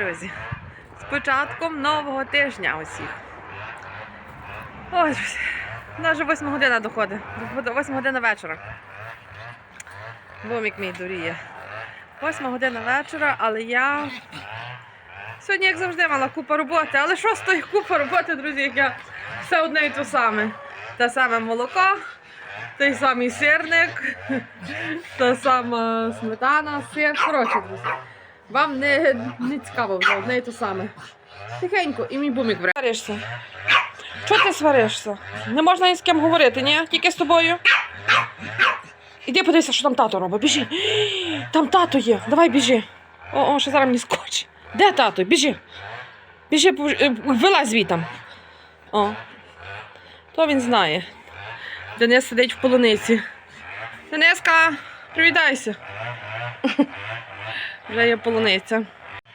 Друзі! З початком нового тижня усіх. Ой, друзі, вже 8 година доходить. До 8 година вечора. Бомік мій дуріє. 8 година вечора, але я сьогодні, як завжди, мала купа роботи. Але що з тої купа роботи, друзі, як я все одне і те саме. Те саме молоко, той самий сирник, та сама сметана, сир. Коротше, друзі. Вам не, не цікаво вже одне і те саме. Тихенько, і мій бумік бере. Сваришся. Чого ти сваришся? Не можна ні з ким говорити, ні? Тільки з тобою. Іди подивися, що там тато робить. Біжи. Там тато є. Давай біжи. О, о, що зараз мені скочить. Де тато? Біжи. Біжи, е, вилазь звітам. О. То він знає. Денис сидить в полуниці. Дениска, привітайся. Вже є полуниця.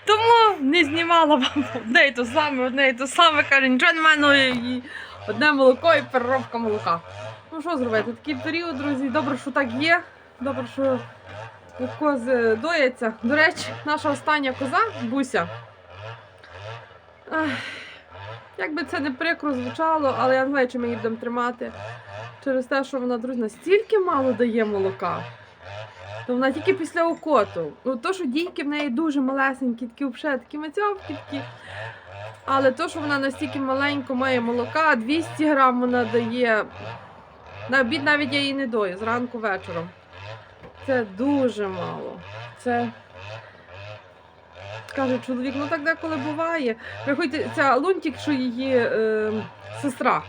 Тому не знімала вам одне і те саме, одне і те саме. Каже, нічого немає, ну одне молоко і переробка молока. Ну що зробити? Такий період, друзі. Добре, що так є. Добре, що кози дояться. До речі, наша остання коза, Буся. Як би це не прикро звучало, але я не знаю, чи ми її будемо тримати. Через те, що вона, друзі, настільки мало дає молока. То вона тільки після окоту. Ну, то, що дійки в неї дуже малесенькі, такі взагалі такі мацьовки. Але то, що вона настільки маленько має молока, 200 грам вона дає. На обід навіть я її не дою, зранку вечором. Це дуже мало. Це. Каже чоловік, ну так деколи буває. Приходьте, ця лунтик, що її е, сестра,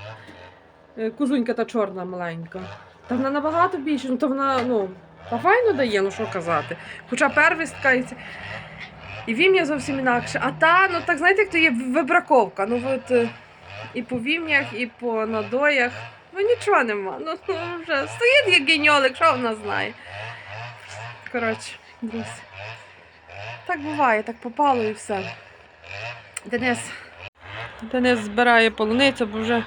е, кузунька та чорна маленька. Та вона набагато більше, ну то вона, ну, та файно дає, ну що казати. Хоча первістка і це. І вім'я зовсім інакше. А та, ну так знаєте, як то є вибраковка. Ну от е, і по вім'ях, і по надоях. Ну нічого нема. Ну, вже стоїть як геньолик, що вона знає. Коротше, друзі. Так буває, так попало і все. Денис. Денис збирає полуницю, бо вже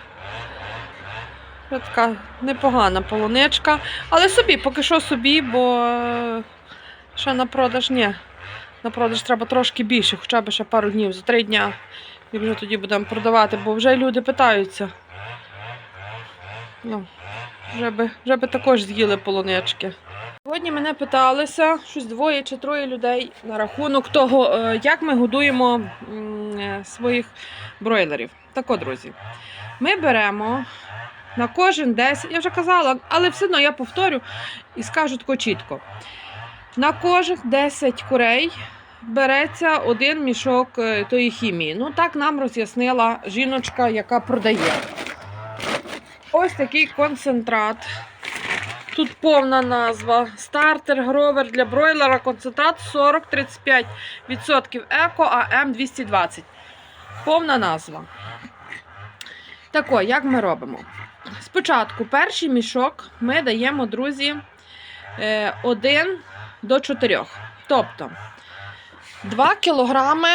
вже така непогана полуничка. Але собі, поки що собі, бо е, ще на продаж ні. На продаж треба трошки більше, хоча б ще пару днів, за три дня. І вже тоді будемо продавати, бо вже люди питаються. Ну, вже би, вже би також з'їли полунички. Сьогодні мене питалися щось двоє чи троє людей на рахунок того, е, як ми годуємо е, своїх бройлерів. Так от, друзі, ми беремо на кожен 10, я вже казала, але все одно я повторю і скажу тако чітко. На кожних 10 курей береться один мішок е, тої хімії. Ну, так нам роз'яснила жіночка, яка продає. Ось такий концентрат. Тут повна назва. Стартер гровер для бройлера. Концентрат 40-35% еко АМ 220. Повна назва. Тако, як ми робимо? Спочатку перший мішок ми даємо, друзі, 1 до 4. Тобто 2 кілограми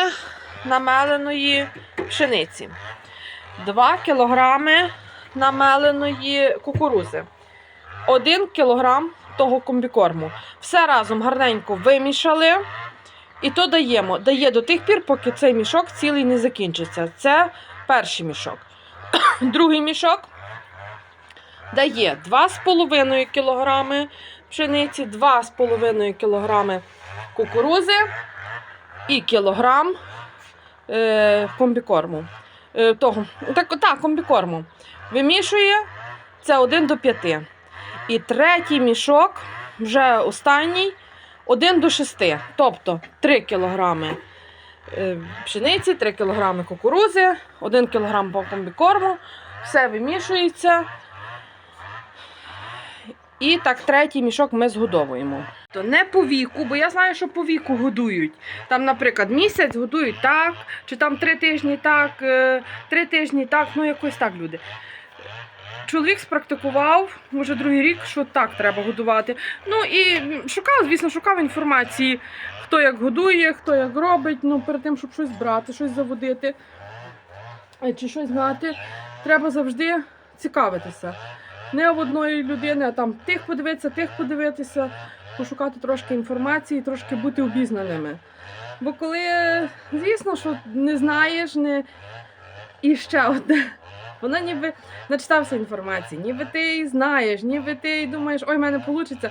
намеленої пшениці, 2 кілограми намеленої кукурузи, 1 кілограм того комбікорму. Все разом гарненько вимішали. І то даємо. Дає до тих пір, поки цей мішок цілий не закінчиться. Це перший мішок. Другий мішок дає 2,5 кг пшениці, 2,5 кг кукурузи і кілограм е, комбікорму. Е, того, так, так, комбікорму. Вимішує це 1 до 5. І третій мішок, вже останній, 1 до 6. Тобто 3 кілограми е, пшениці, 3 кілограми кукурузи, 1 кілограм комбікорму. Все вимішується. І так, третій мішок ми згодовуємо. То не по віку, бо я знаю, що по віку годують. Там, наприклад, місяць годують так, чи там три тижні так, е, три тижні так, ну якось так люди. Чоловік спрактикував, може другий рік, що так треба годувати. Ну і шукав, звісно, шукав інформації, хто як годує, хто як робить. Ну, перед тим, щоб щось брати, щось заводити е, чи щось знати, треба завжди цікавитися. Не в одної людини, а там тих подивитися, тих подивитися. пошукати трошки інформації, трошки бути обізнаними. Бо коли, звісно, що не знаєш, не... і ще одне. Воно ніби начитався інформації, ніби ти й знаєш, ніби ти й думаєш, ой, в мене вийде.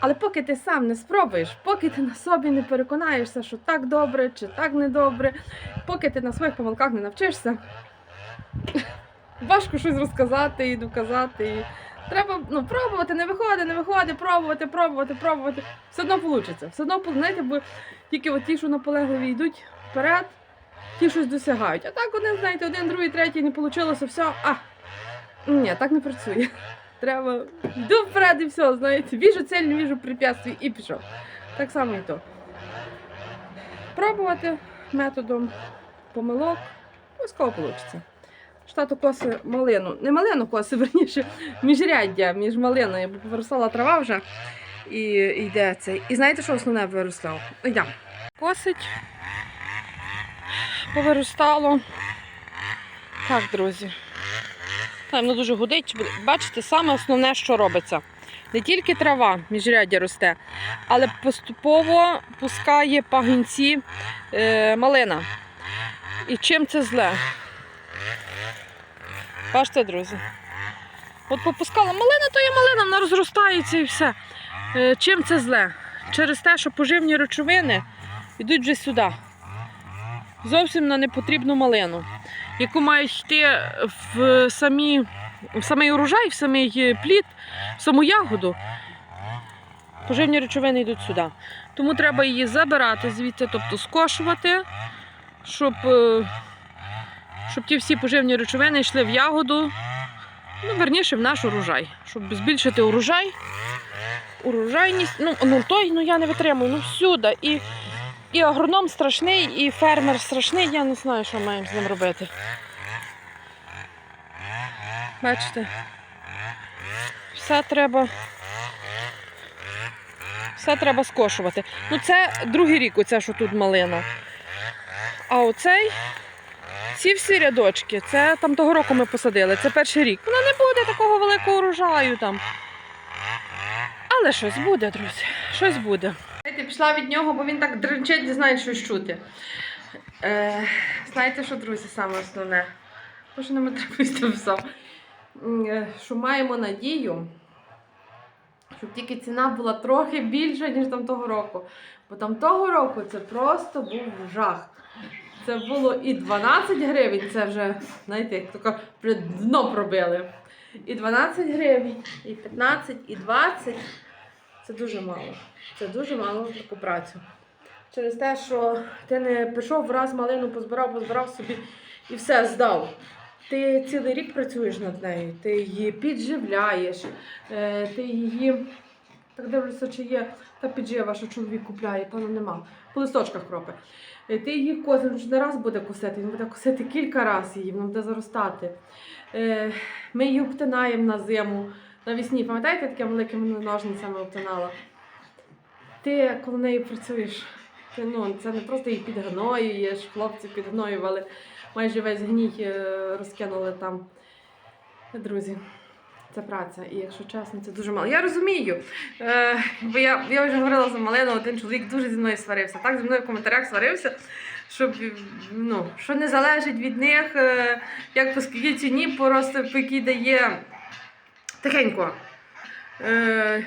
Але поки ти сам не спробуєш, поки ти на собі не переконаєшся, що так добре чи так недобре, поки ти на своїх помилках не навчишся, важко щось розказати і доказати. І треба ну, пробувати, не виходить, не виходить, пробувати, пробувати, пробувати. Все одно вийде. Все одно, знаєте, бо тільки от ті, що наполегливі йдуть вперед, ті щось досягають. А так один, знаєте, один, другий, третій не вийшло, все, а ні, так не працює. Треба йду вперед і все, знаєте, віжу цель, не віжу препятствий і пішов. Так само і то. Пробувати методом помилок, обов'язково вийде. Штату коси малину. Не малину коси, верніше, міжряддя між малиною, бо повиростала трава вже і йде цей. І знаєте, що основне виросло? Йдемо. Косить. Повиростало. Так, друзі. Там воно дуже гудить. Бачите, саме основне, що робиться. Не тільки трава міжряддя росте, але поступово пускає пагінці е, малина. І чим це зле? Бачите, друзі? От попускала малина, то є малина, вона розростається і все. Е, чим це зле? Через те, що поживні речовини йдуть вже сюди. Зовсім на непотрібну малину, яку мають йти в, самі, в самий урожай, в самий плід, в саму ягоду. Поживні речовини йдуть сюди. Тому треба її забирати звідти, тобто скошувати, щоб, е, щоб ті всі поживні речовини йшли в ягоду, ну, верніше, в наш урожай. Щоб збільшити урожай, урожайність. Ну, ну той ну, я не витримую, ну всюди. І, і агроном страшний, і фермер страшний, я не знаю, що маємо з ним робити. Бачите? Все треба. Все треба скошувати. Ну, це другий рік, оця, що тут малина. А оцей, ці всі рядочки, це там того року ми посадили, це перший рік. Воно не буде такого великого урожаю там. Але щось буде, друзі, щось буде. Знаєте, пішла від нього, бо він так дренчить, не знає, що чути. Е, знаєте, що, друзі, саме основне? Боже, не треба писав. Що маємо надію, щоб тільки ціна була трохи більша, ніж там того року. Бо там того року це просто був жах. Це було і 12 гривень, це вже, знаєте, таке дно пробили. І 12 гривень, і 15, і 20. Це дуже мало. Це дуже мало таку працю. Через те, що ти не пішов враз малину, позбирав, позбирав собі і все здав. Ти цілий рік працюєш над нею, ти її підживляєш, е, ти її. Так дивлюся, чи є та піджива, що чоловік купляє, певно нема. По листочках кропи. Е, Ти її косиш, ж не раз буде косити, він буде косити кілька разів її, вона буде заростати. Е, Ми її обтинаємо на зиму, навесні. Пам'ятаєте, такими великими ножницями обтинала? Ти коли нею працюєш, ти, ну, це не просто її підгноюєш, хлопці підгноювали, майже весь гній е, розкинули там. Друзі, це праця. І якщо чесно, це дуже мало. Я розумію. Е, бо я, я вже говорила за малину, один чоловік дуже зі мною сварився. Так, зі мною в коментарях сварився, щоб, ну, що не залежить від них, е, як по скільки ціні, просто по дає тихенько. Е,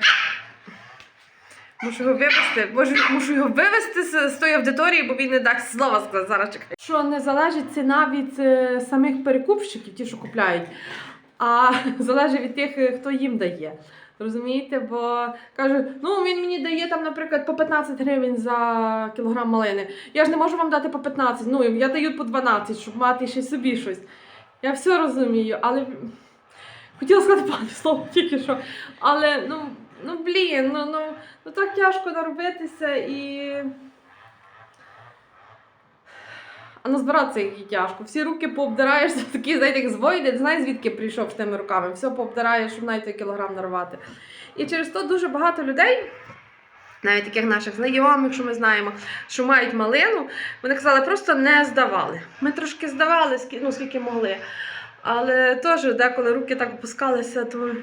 Мушу його вивести, боже, мушу його вивести з, з тої аудиторії, бо він не дасть слова сказати. Зараз чекай. Що не залежить ціна від е, самих перекупщиків, ті, що купляють, а залежить від тих, хто їм дає. Розумієте? Бо кажуть, ну він мені дає там, наприклад, по 15 гривень за кілограм малини. Я ж не можу вам дати по 15, ну я даю по 12, щоб мати ще собі щось. Я все розумію, але хотіла сказати пане слово тільки що. Але ну, ну блін, ну, ну, ну так тяжко наробитися і. А назбиратися її тяжко. Всі руки пообдираєш, такі, знаєте, як звойде, не знаю, звідки прийшов з тими руками. Все пообдираєш, щоб навіть кілограм нарвати. І через то дуже багато людей, навіть таких наших знайомих, що ми знаємо, що мають малину, вони казали, просто не здавали. Ми трошки здавали, ну, скільки могли. Але теж деколи руки так опускалися, то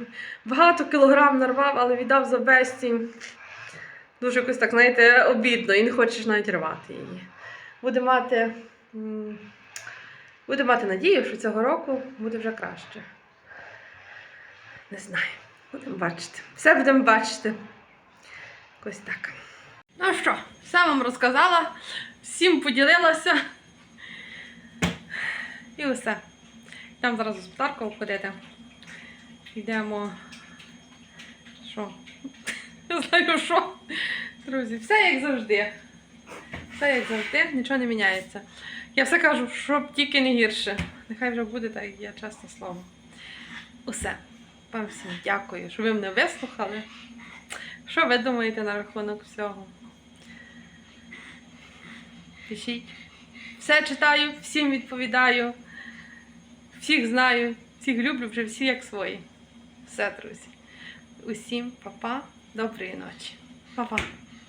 багато кілограм нарвав, але віддав за безцінь. дуже якось так, знаєте, обідно і не хочеш навіть рвати її. Буде мати, м, буде мати надію, що цього року буде вже краще. Не знаю. Будемо бачити. Все будемо бачити. Якось так. Ну що, все вам розказала, всім поділилася. І усе. Йдемо зараз у господарку обходити. Йдемо. Що? Не знаю що. Друзі, все як завжди. Все як завжди, нічого не міняється. Я все кажу, щоб тільки не гірше. Нехай вже буде так, як є, чесне слово. Усе. Вам всім дякую, що ви мене вислухали. Що ви думаєте на рахунок всього? Пишіть. Все читаю, всім відповідаю, всіх знаю, всіх люблю вже всі як свої. Все, друзі. Усім па-па, доброї ночі. Па-па.